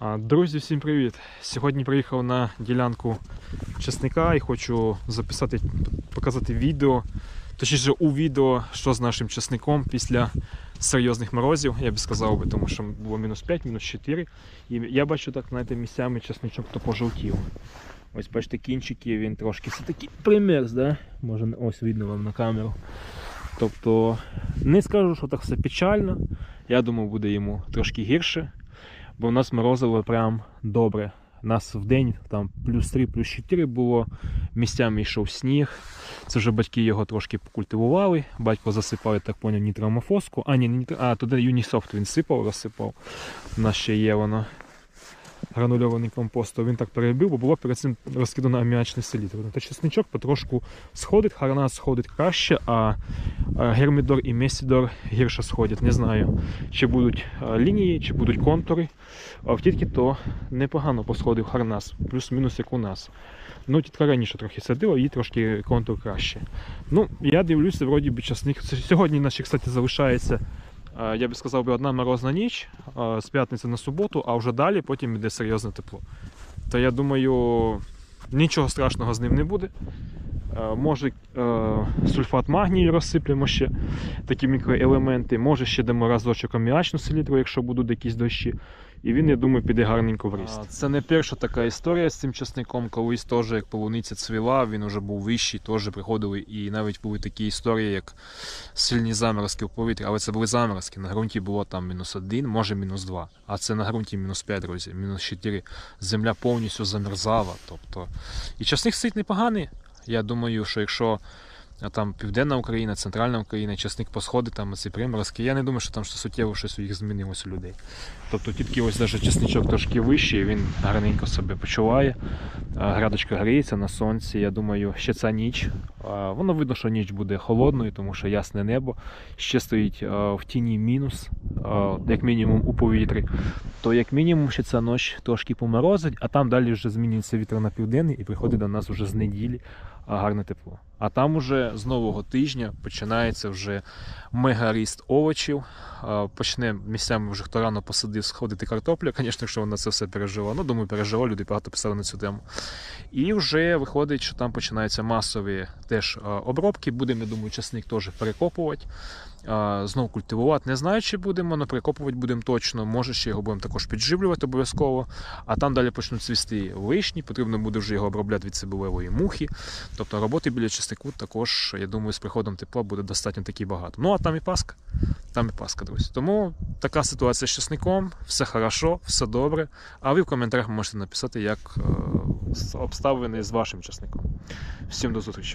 Друзі, всім привіт! Сьогодні приїхав на ділянку чесника і хочу записати, показати відео, точніше у відео, що з нашим чесником після серйозних морозів, я би сказав би, тому що було мінус 5, мінус 4. І я бачу так, знаєте, місцями чесничок то пожовтів. Ось бачите, кінчики, він трошки все-таки примерз, да? Може ось видно вам на камеру. Тобто не скажу, що так все печально. Я думаю, буде йому трошки гірше бо в нас морозило прям добре. У Нас в день там плюс 3, плюс 4 було, місцями йшов сніг. Це вже батьки його трошки покультивували. Батько засипав, я так поняв, нітромофоску. А, ні, а туди Юнісофт він сипав, розсипав. У нас ще є воно. Гранульований компост, він так перебив, бо було перед цим розкидано аміачне селітро. Та чесничок потрошку сходить, харнас сходить краще, а гермідор і месідор гірше сходять. Не знаю, чи будуть лінії, чи будуть контури. А в тітки то непогано посходив харнас, плюс-мінус як у нас. Ну, тітка раніше трохи садила, їй трошки контур краще. Ну, я дивлюся, вроді би часник. Сьогодні наші, кстати, залишається, я би сказав, одна морозна ніч з п'ятниці на суботу, а вже далі потім йде серйозне тепло. То я думаю, нічого страшного з ним не буде. Е, Може е, сульфат магнію розсиплемо ще такі мікроелементи. Може ще дамо разочок аміачну селітру, якщо будуть якісь дощі. І він, я думаю, піде гарненько в ріст. Це не перша така історія з цим часником. Колись теж, як полуниця цвіла, він вже був вищий, теж приходили. І навіть були такі історії, як сильні заморозки в повітрі. Але це були заморозки. На ґрунті було там мінус один, може мінус два. А це на ґрунті мінус 5, друзі, мінус 4. Земля повністю замерзала. Тобто... І часник стоїть непоганий. Я думаю, що якщо а, там Південна Україна, Центральна Україна, часник посходить, там ці приморозки, я не думаю, що там що суттєво щось у їх змінилось у людей. Тобто тільки ось навіть часничок трошки вищий, він гарненько себе почуває. Градочка гріється на сонці. Я думаю, ще ця ніч. Воно видно, що ніч буде холодною, тому що ясне небо. Ще стоїть в тіні мінус, як мінімум у повітрі. То як мінімум ще ця ніч трошки поморозить, а там далі вже змінюється вітер на південний і приходить до нас вже з неділі гарне тепло. А там уже з нового тижня починається вже мегаріст овочів. Почне місцями вже хто рано посадив сходити картоплю. Звісно, якщо вона це все пережила. Ну, думаю, пережила, люди багато писали на цю тему. І вже виходить, що там починаються масові теж обробки. Будемо, я думаю, часник теж перекопувати. Знову культивувати. Не знаю, чи будемо, але перекопувати будемо точно. Може, ще його будемо також підживлювати обов'язково. А там далі почнуть цвісти вишні, потрібно буде вже його обробляти від цибулевої мухи. Тобто роботи біля частику також, я думаю, з приходом тепла буде достатньо таки багато. Ну а там і паска. Там і паска, друзі. Тому така ситуація з часником, все хорошо, все добре. А ви в коментарях можете написати, як е, обставини з вашим часником. Всім до зустрічі.